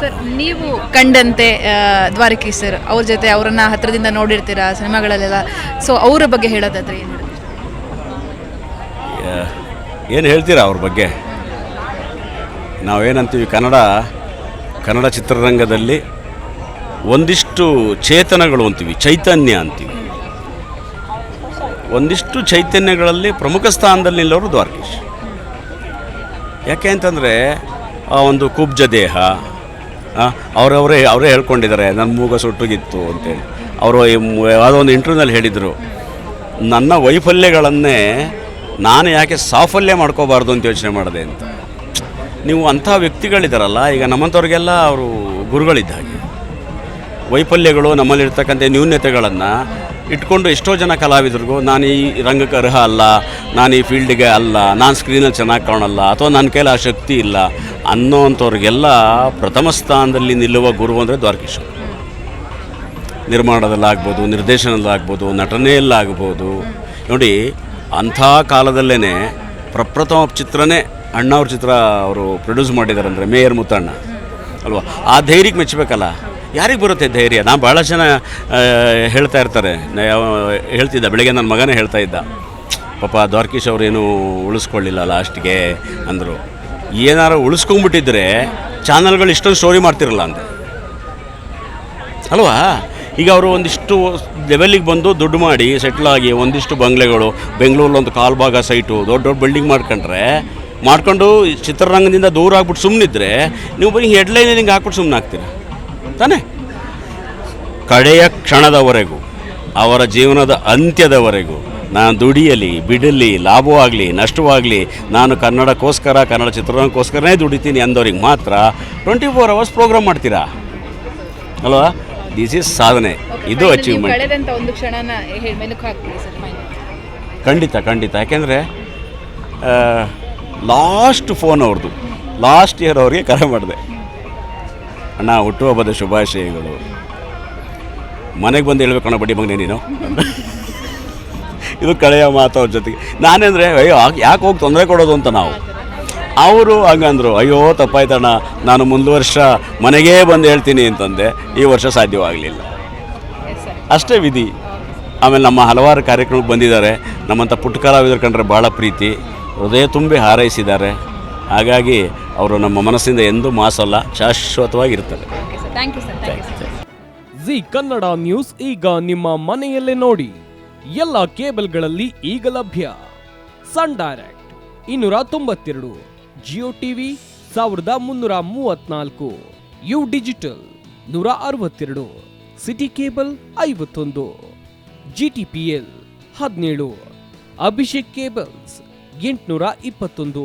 Sir ನೀವು ಕಂಡಂತೆ Dwaraki sir ಅವ್ರ ಜೊತೆ ಅವರನ್ನ ಹತ್ರದಿಂದ ನೋಡಿರ್ತೀರಾ ಸಿನಿಮಾಗಳಲ್ಲೆಲ್ಲ? ಸೊ ಅವರ ಬಗ್ಗೆ ಹೇಳೋದಾದ್ರೆ ಏನು ಏನು ಹೇಳ್ತೀರಾ ಅವ್ರ ಬಗ್ಗೆ? ನಾವೇನಂತೀವಿ ಕನ್ನಡ ಕನ್ನಡ ಚಿತ್ರರಂಗದಲ್ಲಿ ಒಂದಿಷ್ಟು ಚೇತನಗಳು ಅಂತೀವಿ ಚೈತನ್ಯ ಅಂತೀವಿ. ಒಂದಿಷ್ಟು ಚೈತನ್ಯಗಳಲ್ಲಿ ಪ್ರಮುಖ ಸ್ಥಾನದಲ್ಲಿ ನಿಲ್ಲೋರು ದ್ವಾರಕೀಶ್. ಯಾಕೆ ಅಂತಂದರೆ ಒಂದು ಕುಬ್ಜ ದೇಹ ಅವರವರೇ, ಅವರೇ ಹೇಳ್ಕೊಂಡಿದ್ದಾರೆ, ನನ್ನ ಮೂಗ ಸುಟ್ಟುಗಿತ್ತು ಅಂತೇಳಿ. ಅವರು ಯಾವುದೋ ಒಂದು ಇಂಟರ್ವ್ಯೂನಲ್ಲಿ ಹೇಳಿದರು, ನನ್ನ ವೈಫಲ್ಯಗಳನ್ನೇ ನಾನು ಯಾಕೆ ಸಾಫಲ್ಯ ಮಾಡ್ಕೋಬಾರ್ದು ಅಂತ ಯೋಚನೆ ಮಾಡಿದೆ ಅಂತ. ನೀವು ಅಂಥ ವ್ಯಕ್ತಿಗಳಿದ್ದಾರಲ್ಲ ಈಗ ನಮ್ಮಂಥವ್ರಿಗೆಲ್ಲ ಅವರು ಗುರುಗಳಿದ್ದ ಹಾಗೆ. ವೈಫಲ್ಯಗಳು ನಮ್ಮಲ್ಲಿರ್ತಕ್ಕಂಥ ನ್ಯೂನ್ಯತೆಗಳನ್ನು ಇಟ್ಕೊಂಡು ಎಷ್ಟೋ ಜನ ಕಲಾವಿದರಿಗೂ, ನಾನು ಈ ರಂಗಕ್ಕೆ ಅರ್ಹ ಅಲ್ಲ, ನಾನು ಈ ಫೀಲ್ಡ್ಗೆ ಅಲ್ಲ, ನಾನು ಸ್ಕ್ರೀನಲ್ಲಿ ಚೆನ್ನಾಗಿ ಕಾಣಲ್ಲ, ಅಥವಾ ನನ್ನ ಕೈಲಿ ಆ ಶಕ್ತಿ ಇಲ್ಲ ಅನ್ನೋವಂಥವ್ರಿಗೆಲ್ಲ ಪ್ರಥಮ ಸ್ಥಾನದಲ್ಲಿ ನಿಲ್ಲುವ ಗುರು ಅಂದರೆ ದ್ವಾರಕೀಶ್ವರ ನಿರ್ಮಾಣದಲ್ಲಾಗ್ಬೋದು ನಿರ್ದೇಶನದಲ್ಲಾಗ್ಬೋದು ನಟನೆಯಲ್ಲಾಗ್ಬೋದು ನೋಡಿ, ಅಂಥ ಕಾಲದಲ್ಲೇ ಪ್ರಪ್ರಥಮ ಚಿತ್ರನೇ ಅಣ್ಣವ್ರ ಚಿತ್ರ ಅವರು ಪ್ರೊಡ್ಯೂಸ್ ಮಾಡಿದ್ದಾರೆ ಅಂದರೆ ಮೇಯರ್ ಮುತ್ತಣ್ಣ. ಅಲ್ವಾ? ಆ ಧೈರ್ಯಕ್ಕೆ ಮೆಚ್ಚಬೇಕಲ್ಲ ಯಾರಿಗೆ ಬರುತ್ತೆ ಧೈರ್ಯ? ನಾನು ಭಾಳ ಜನ ಹೇಳ್ತಾ ಇರ್ತಾರೆ. ಹೇಳ್ತಿದ್ದ, ಬೆಳಗ್ಗೆ ನನ್ನ ಮಗನೇ ಹೇಳ್ತಾ ಇದ್ದ. ಪಾಪ ದ್ವಾರಕೀಶ್ ಅವರೇನು ಉಳಿಸ್ಕೊಳ್ಳಿಲ್ಲ ಲಾಸ್ಟ್ಗೆ ಅಂದರು. ಏನಾರು ಉಳಿಸ್ಕೊಂಡ್ಬಿಟ್ಟಿದ್ರೆ ಚಾನಲ್ಗಳು ಇಷ್ಟೊಂದು ಸ್ಟೋರಿ ಮಾಡ್ತಿರಲ್ಲ ಅಂತ ಅಲ್ವಾ? ಈಗ ಅವರು ಒಂದಿಷ್ಟು ಲೆವೆಲ್ಲಿಗೆ ಬಂದು ದುಡ್ಡು ಮಾಡಿ ಸೆಟ್ಲಾಗಿ ಒಂದಿಷ್ಟು ಬಂಗ್ಲೆಗಳು ಬೆಂಗಳೂರಲ್ಲಿ ಒಂದು ಕಾಲು ಭಾಗ ಸೈಟು ದೊಡ್ಡ ದೊಡ್ಡ ಬಿಲ್ಡಿಂಗ್ ಮಾಡ್ಕೊಂಡ್ರೆ, ಮಾಡ್ಕೊಂಡು ಚಿತ್ರರಂಗದಿಂದ ದೂರ ಆಗ್ಬಿಟ್ಟು ಸುಮ್ಮನಿದ್ರೆ ನೀವು ಬರೀ ಹೆಡ್ಲೈನಲ್ಲಿ ಹಿಂಗೆ ಹಾಕ್ಬಿಟ್ಟು ಸುಮ್ಮನೆ ಆಗ್ತೀರ ತಾನೇ? ಕಡೆಯ ಕ್ಷಣದವರೆಗೂ ಅವರ ಜೀವನದ ಅಂತ್ಯದವರೆಗೂ ನಾನು ದುಡಿಯಲಿ ಬಿಡಲಿ ಲಾಭವಾಗಲಿ ನಷ್ಟವಾಗಲಿ ನಾನು ಕನ್ನಡಕ್ಕೋಸ್ಕರ ಕನ್ನಡ ಚಿತ್ರರಂಗಕ್ಕೋಸ್ಕರನೇ ದುಡಿತೀನಿ ಅಂದವ್ರಿಗೆ ಮಾತ್ರ ಟ್ವೆಂಟಿ ಫೋರ್ ಅವರ್ಸ್ ಪ್ರೋಗ್ರಾಮ್ ಮಾಡ್ತೀರಾ? ಅಲ್ವಾ? ದಿಸ್ ಈಸ್ ಸಾಧನೆ. ಇದು ಅಚೀವ್ಮೆಂಟ್ ಖಂಡಿತ ಖಂಡಿತ. ಯಾಕೆಂದರೆ ಲಾಸ್ಟ್ ಫೋನ್ ಅವ್ರದ್ದು ಲಾಸ್ಟ್ ಇಯರ್ ಅವ್ರಿಗೆ ಕರೆ ಮಾಡಿದೆ. ಅಣ್ಣ, ಹುಟ್ಟುಹಬ್ಬದ ಶುಭಾಶಯಗಳು. ಮನೆಗೆ ಬಂದು ಹೇಳ್ಬೇಕಣ್ಣ ಬಡ್ಡಿ ಮಗನೇ ನೀನು. ಇದು ಕಳೆಯ ಮಾತು ಅವ್ರ ಜೊತೆಗೆ. ನಾನೆಂದರೆ, ಅಯ್ಯೋ ಯಾಕೆ ಹೋಗಿ ತೊಂದರೆ ಕೊಡೋದು ಅಂತ ನಾವು? ಅವರು ಹಂಗಂದ್ರು, ಅಯ್ಯೋ, ತಪ್ಪಾಯ್ತಣ್ಣ, ನಾನು ಮುಂದೆ ವರ್ಷ ಮನೆಗೇ ಬಂದು ಹೇಳ್ತೀನಿ ಅಂತಂದೆ. ಈ ವರ್ಷ ಸಾಧ್ಯವಾಗಲಿಲ್ಲ. ಅಷ್ಟೇ ವಿಧಿ. ಆಮೇಲೆ ನಮ್ಮ ಹಲವಾರು ಕಾರ್ಯಕ್ರಮಕ್ಕೆ ಬಂದಿದ್ದಾರೆ. ನಮ್ಮಂಥ ಪುಟ್ಟ ಕಲಾವಿದರು ಕಂಡ್ರೆ ಭಾಳ ಪ್ರೀತಿ. ಹೃದಯ ತುಂಬಿ ಹಾರೈಸಿದ್ದಾರೆ. ಹಾಗಾಗಿ ಅವರು ನಮ್ಮ ಮನಸ್ಸಿಂದ ಎಂದೂ ಮಾಸಲ್ಲ ಶಾಶ್ವತವಾಗಿರ್ತಾರೆ okay sir thank you sir thank you sir Zee Kannada news ಈಗ ನಿಮ್ಮ ಮನೆಯಲ್ಲೇ ನೋಡಿ. ಎಲ್ಲ ಕೇಬಲ್ಗಳಲ್ಲಿ ಈಗ ಲಭ್ಯ. ಸನ್ ಡೈರೆಕ್ಟ್ ಇನ್ನೂರ ತೊಂಬತ್ತೆರಡು ಜಿಯೋ ಟಿವಿ ಸಾವಿರದ ಮುನ್ನೂರ ಮೂವತ್ನಾಲ್ಕು ಯು ಡಿಜಿಟಲ್ ನೂರ ಅರವತ್ತೆರಡು ಸಿಟಿ ಕೇಬಲ್ ಐವತ್ತೊಂದು ಜಿ ಟಿ ಪಿ ಎಲ್ ಹದಿನೇಳು ಅಭಿಷೇಕ್ ಕೇಬಲ್ಸ್ ಎಂಟುನೂರ ಇಪ್ಪತ್ತೊಂದು.